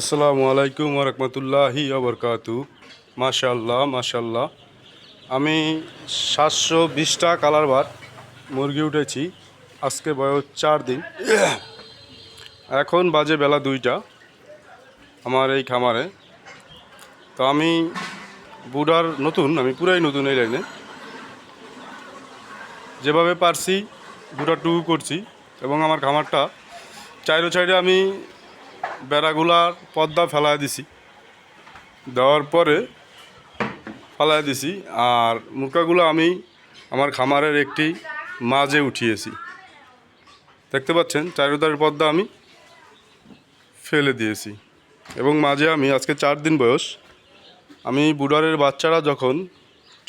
আসসালামু আলাইকুম রহমতুল্লাহি আবরকাতু মাশাল্লাহ মাশাল্লাহ আমি সাতশো বিশটা কালার ভাত মুরগি উঠেছি। আজকে বয়স চার দিন। এখন বাজে বেলা দুইটা আমার এই খামারে। তো আমি বুডার নতুন, আমি পুরাই নতুন এই লাইনে। যেভাবে পারছি, বুডার টুকু করছি এবং আমার খামারটা চাইরো সাইডে আমি বেড়াগুলার পর্দা ফেলায় দিছি। দেওয়ার পরে ফেলায় দিছি আর মুরগাগুলো আমি আমার খামারের একটি মাঝে উঠিয়েছি। দেখতে পাচ্ছেন চারিদারের পর্দা আমি ফেলে দিয়েছি এবং মাঝে আমি, আজকে চার দিন বয়স, আমি বুডারের বাচ্চারা যখন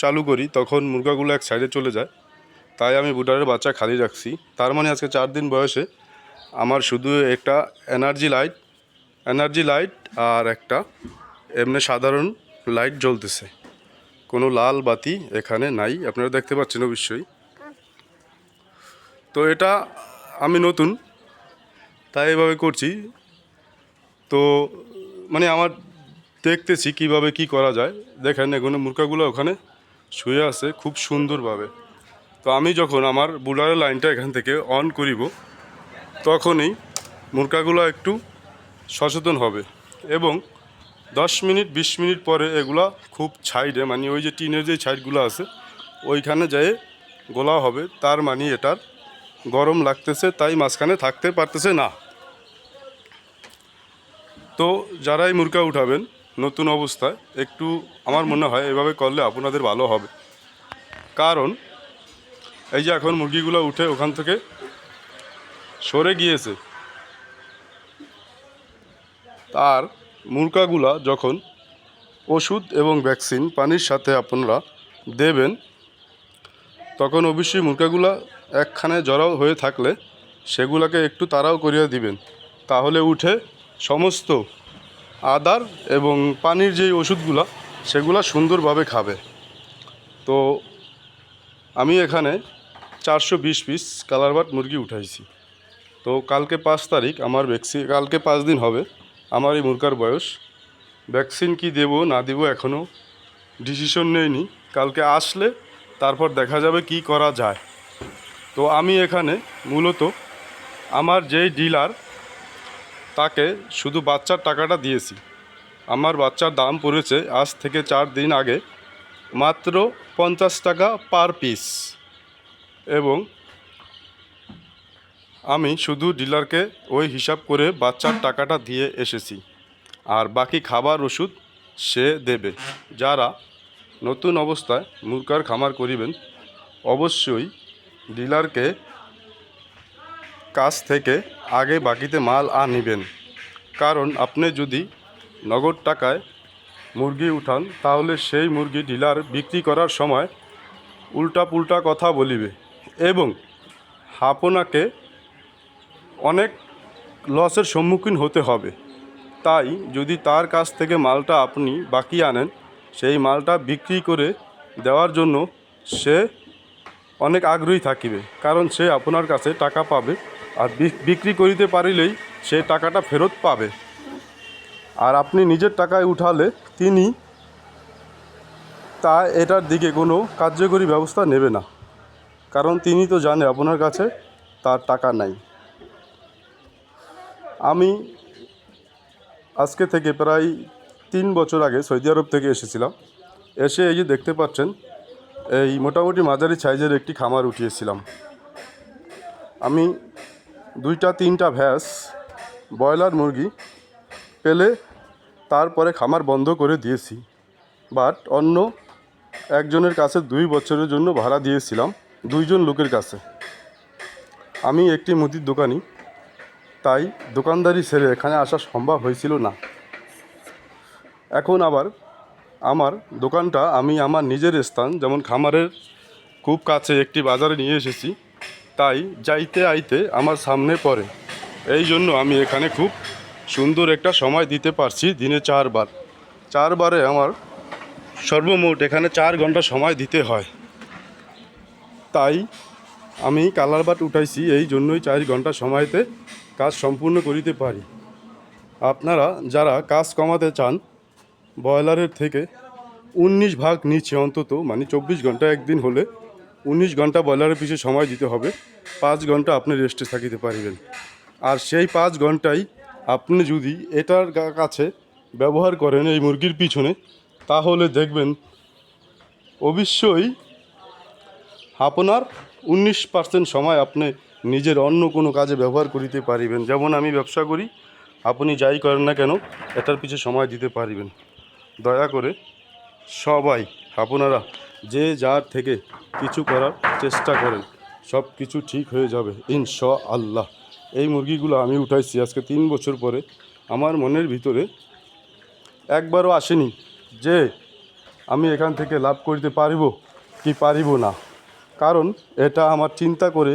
চালু করি, তখন মুরগাগুলো এক সাইডে চলে যায়। তাই আমি বুডারের বাচ্চা খালি রাখছি। তার মানে আজকে চার দিন বয়সে আমার শুধু একটা এনার্জি লাইট এনার্জি লাইট আর একটা, এমনি সাধারণ লাইট জ্বলতেছে। কোনো লাল বাতি এখানে নাই, আপনারা দেখতে পাচ্ছেন অবশ্যই। তো এটা আমি নতুন, তাই এভাবে করছি। তো মানে আমার দেখতেছি কীভাবে কি করা যায়। দেখেন এখানে মুরগাগুলো ওখানে শুয়ে আছে খুব সুন্দরভাবে। তো আমি যখন আমার বুলারের লাইনটা এখান থেকে অন করিব, তখনই মুরগাগুলো একটু সচেতন হবে এবং দশ মিনিট, বিশ মিনিট পরে এগুলা খুব ছাইডে মানে ওই যে টিনের যে ছাইডগুলো আছে, ওইখানে যেয়ে গোলা হবে, তার মানে এটার গরম লাগতেছে, তাই মাঝখানে থাকতে পারতেছে না। তো যারাই মুরগা উঠাবেন, নতুন অবস্থায়, একটু আমার মনে হয় এভাবে করলে আপনাদের ভালো হবে। কারণ, এই যে এখন মুরগিগুলো উঠে ওখান থেকে সরে গিয়েছে তার মুরগাগুলা যখন ওষুধ এবং ভ্যাকসিন পানির সাথে আপনারা দেবেন, তখন অবশ্যই মুরগাগুলা একখানে জড়াও হয়ে থাকলে সেগুলাকে একটু তাড়াও করিয়ে দিবেন। তাহলে উঠে সমস্ত আদার এবং পানির যেই ওষুধগুলা, সেগুলা সুন্দরভাবে খাবে। তো আমি এখানে চারশো বিশ পিস কালারবাট মুরগি উঠাইছি। তো কালকে পাঁচ তারিখ, আমার ভ্যাকসিন কালকে পাঁচ দিন হবে। আমার এই মুরগার বয়স। ভ্যাকসিন কি দেব, না দেব এখনও ডিসিশন নেইনি। কালকে আসলে তারপর দেখা যাবে কি করা যায়। তো আমি এখানে মূলত আমার যেই ডিলার, তাকে শুধু বাচ্চার টাকাটা দিয়েছি। আমার বাচ্চার দাম পড়েছে আজ থেকে চার দিন আগে মাত্র পঞ্চাশ টাকা পার পিস। এবং আমি শুধু ডিলারকে ওই হিসাব করে বাচ্চার টাকাটা দিয়ে এসেছি। আর বাকি খাবার ওষুধ সে দেবে। যারা নতুন অবস্থায় মুরগার খামার করিবেন, অবশ্যই ডিলারকে কাছ থেকে আগে বাকিতে মাল আনিবেন। কারণ আপনি যদি নগদ টাকায় মুরগি উঠান, তাহলে সেই মুরগি ডিলার বিক্রি করার সময় উল্টা পুল্টা কথা বলিবে এবং আপনাকে অনেক লসের সম্মুখীন হতে হবে। তাই যদি তার কাছ থেকে মালটা আপনি বাকি আনেন, সেই মালটা বিক্রি করে দেওয়ার জন্য সে অনেক আগ্রহী থাকিবে, কারণ সে আপনার কাছে টাকা পাবে আর বিক- বিক্রি করিতে পারিলেই সে টাকাটা ফেরত পাবে। আর আপনি নিজের টাকায় উঠালে তিনি তা এটার দিকে কোনো কার্যকরী ব্যবস্থা নেবে না, কারণ তিনি তো জানে আপনার কাছে তার টাকা নাই। আমি আজকে থেকে প্রায় তিন বছর আগে সৌদি আরব থেকে এসেছিলাম। এসে এই যে দেখতে পাচ্ছেন, এই মোটামুটি মাঝারি সাইজের একটি খামার উঠিয়েছিলাম। আমি দুইটা, তিনটা ভ্যাস, ব্রয়লার মুরগি পেলে তারপরে খামার বন্ধ করে দিয়েছি। বাট অন্য একজনের কাছে দুই বছরের জন্য ভাড়া দিয়েছিলাম, দুইজন লোকের কাছে। আমি একটি মুদির দোকানি তাই দোকানদারি ছেড়ে এখানে আসা সম্ভব হয়েছিল না। এখন আবার আমার দোকানটা আমি আমার নিজের স্থান, যেমন খামারের খুব কাছে একটি বাজারে নিয়ে এসেছি, তাই যাইতে আইতে আমার সামনে পড়ে। এই জন্য আমি এখানে খুব সুন্দর একটা সময় দিতে পারছি দিনে চারবার। চারবারে আমার সর্বমোট এখানে চার ঘণ্টা সময় দিতে হয়। তাই আমি কালার বাট উঠাইছি, এই জন্যই চার ঘণ্টা সময়তে কাজ সম্পূর্ণ করিতে পারি। আপনারা যারা কাজ কমাতে চান, ব্রয়লারের থেকে উনিশ ভাগ নিচে অন্তত মানে চব্বিশ ঘণ্টা একদিন হলে উনিশ ঘণ্টা ব্রয়লারের পিছিয়ে সময় দিতে হবে, পাঁচ ঘণ্টা আপনি রেস্টে থাকিতে পারিবেন। আর সেই পাঁচ ঘন্টাই আপনি যদি এটার কাছে ব্যবহার করেন এই মুরগির পিছনে, তাহলে দেখবেন অবশ্যই আপনার উনিশ পার্সেন্ট সময় আপনি নিজের অন্য কোনো কাজে ব্যবহার করিতে পারিবেন। যেমন আমি ব্যবসা করি, আপনি যাই করেন না কেন, এটার পিছে সময় দিতে পারিবেন। দয়া করে সবাই, আপনারা যে যার থেকে কিছু করার চেষ্টা করেন, সব কিছু ঠিক হয়ে যাবে ইন ইনশা আল্লাহ এই মুরগিগুলো আমি উঠাইছি আজকে তিন বছর পরে। আমার মনের ভিতরে একবারও আসেনি যে আমি এখান থেকে লাভ করতে পারিব কি পারিব না। কারণ এটা আমার চিন্তা করে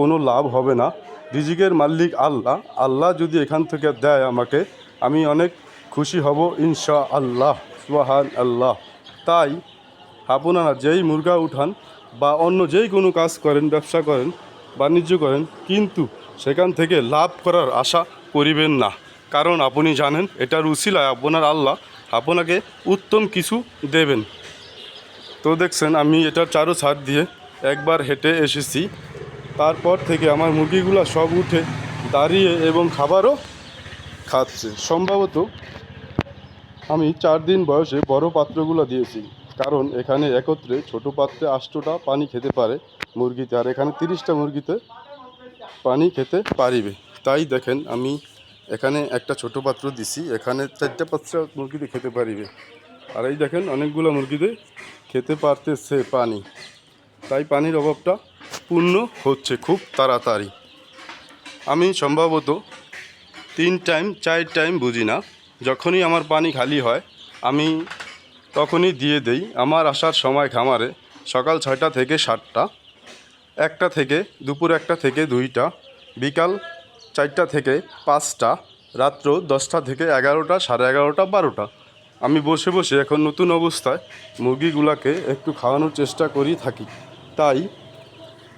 কোনো লাভ হবে না। রিজিকের মালিক আল্লাহ। আল্লাহ যদি এখান থেকে দেয় আমাকে, আমি অনেক খুশি হব ইনশা আল্লাহ সুহান আল্লাহ তাই আপনারা যেই মুরগা উঠান বা অন্য যেই কোনো কাজ করেন, ব্যবসা করেন, বাণিজ্য করেন, কিন্তু সেখান থেকে লাভ করার আশা করিবেন না। কারণ আপনি জানেন, এটার উসিলায় আপনার আল্লাহ আপনাকে উত্তম কিছু দেবেন। তো দেখছেন, আমি এটার চারো ছাদ দিয়ে একবার হেঁটে এসেছি। তারপর থেকে আমার মুরগিগুলো সব উঠে দাঁড়িয়ে এবং খাবারও খাচ্ছে। সম্ভবত আমি চার দিন বয়সে বড় পাত্রগুলো দিয়েছি, কারণ এখানে একত্রে ছোট পাত্রে আষ্টটা পানি খেতে পারে মুরগিতে আর এখানে তিরিশটা মুরগিতে পানি খেতে পারিবে। তাই দেখেন আমি এখানে একটা ছোট পাত্র দিছি, এখানে চারটা পাত্র মুরগিতে খেতে পারিবে। আর এই দেখেন অনেকগুলো মুরগিতে খেতে পারতেছে পানি। তাই পানির অভাবটা পূর্ণ হচ্ছে খুব তাড়াতাড়ি। আমি সম্ভবত তিন টাইম, চার টাইম বুঝি না। যখনই আমার পানি খালি হয়, আমি তখনই দিয়ে দেই। আমার আসার সময় খামারে সকাল ছয়টা থেকে সাতটা, একটা থেকে দুপুর একটা থেকে দুইটা, বিকাল চারটা থেকে পাঁচটা, রাত্র দশটা থেকে এগারোটা, সাড়ে এগারোটা, বারোটা। আমি বসে বসে এখন নতুন অবস্থায় মুরগিগুলাকে একটু খাওয়ানোর চেষ্টা করি থাকি। তাই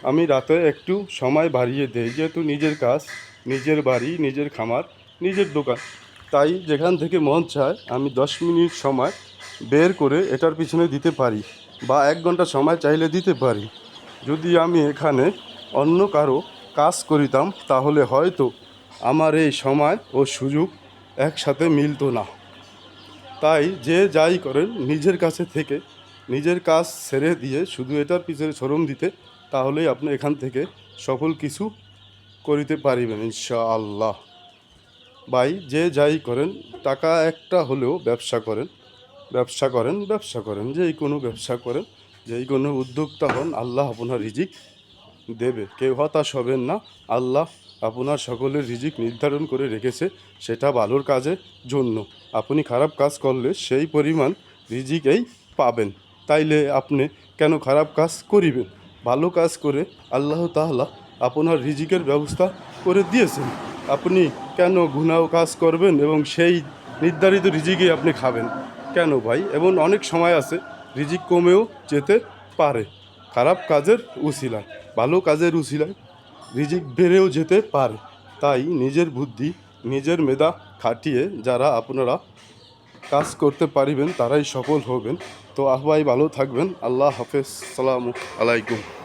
আমি রাতে একটু সময় বাড়িয়ে দেই, যেহেতু নিজের কাজ, নিজের বাড়ি, নিজের খামার, নিজের দোকান। তাই যেখান থেকে মন চায়, আমি দশ মিনিট সময় বের করে এটার পিছনে দিতে পারি বা এক ঘণ্টা সময় চাইলে দিতে পারি। যদি আমি এখানে অন্য কারও কাজ করিতাম, তাহলে হয়তো আমার এই সময় ও সুযোগ একসাথে মিলতো না। তাই যে যাই করেন, নিজের কাছে থেকে নিজের কাজ ছেড়ে দিয়ে শুধু এটার পিছনে শ্রম দিতে তাহলেই আপনি এখান থেকে সফল কিছু করিতে পারিবেন, ইনশাআল্লাহ। ভাই, যে যাই করেন, টাকা একটা হলেও ব্যবসা করেন ব্যবসা করেন ব্যবসা করেন, যেই কোনো ব্যবসা করেন, যেই কোনো উদ্যোক্তা হন, আল্লাহ আপনার রিজিক দেবে। কেউ হতাশ হবেন না, আল্লাহ আপনার সকলের রিজিক নির্ধারণ করে রেখেছে, সেটা ভালোর কাজের জন্য। আপনি খারাপ কাজ করলে সেই পরিমাণ রিজিকেই পাবেন। তাইলে আপনি কেন খারাপ কাজ করিবেন? ভালো কাজ করে আল্লাহ তাহলা আপনার রিজিকের ব্যবস্থা করে দিয়েছেন। আপনি কেন গুনাও কাজ করবেন এবং সেই নির্ধারিত রিজিকেই আপনি খাবেন? কেন ভাই? এবং অনেক সময় আছে, রিজিক কমেও যেতে পারে। খারাপ কাজের উসিলায়, ভালো কাজের উশিলায় রিজিক বেড়েও যেতে পারে। তাই নিজের বুদ্ধি, নিজের মেধা খাটিয়ে যারা আপনারা কাজ করতে পারিবেন, তারাই সফল হবেন। তো আহবাই ভালো থাকবেন। আল্লাহ হাফেজ। সালামু আলাইকুম।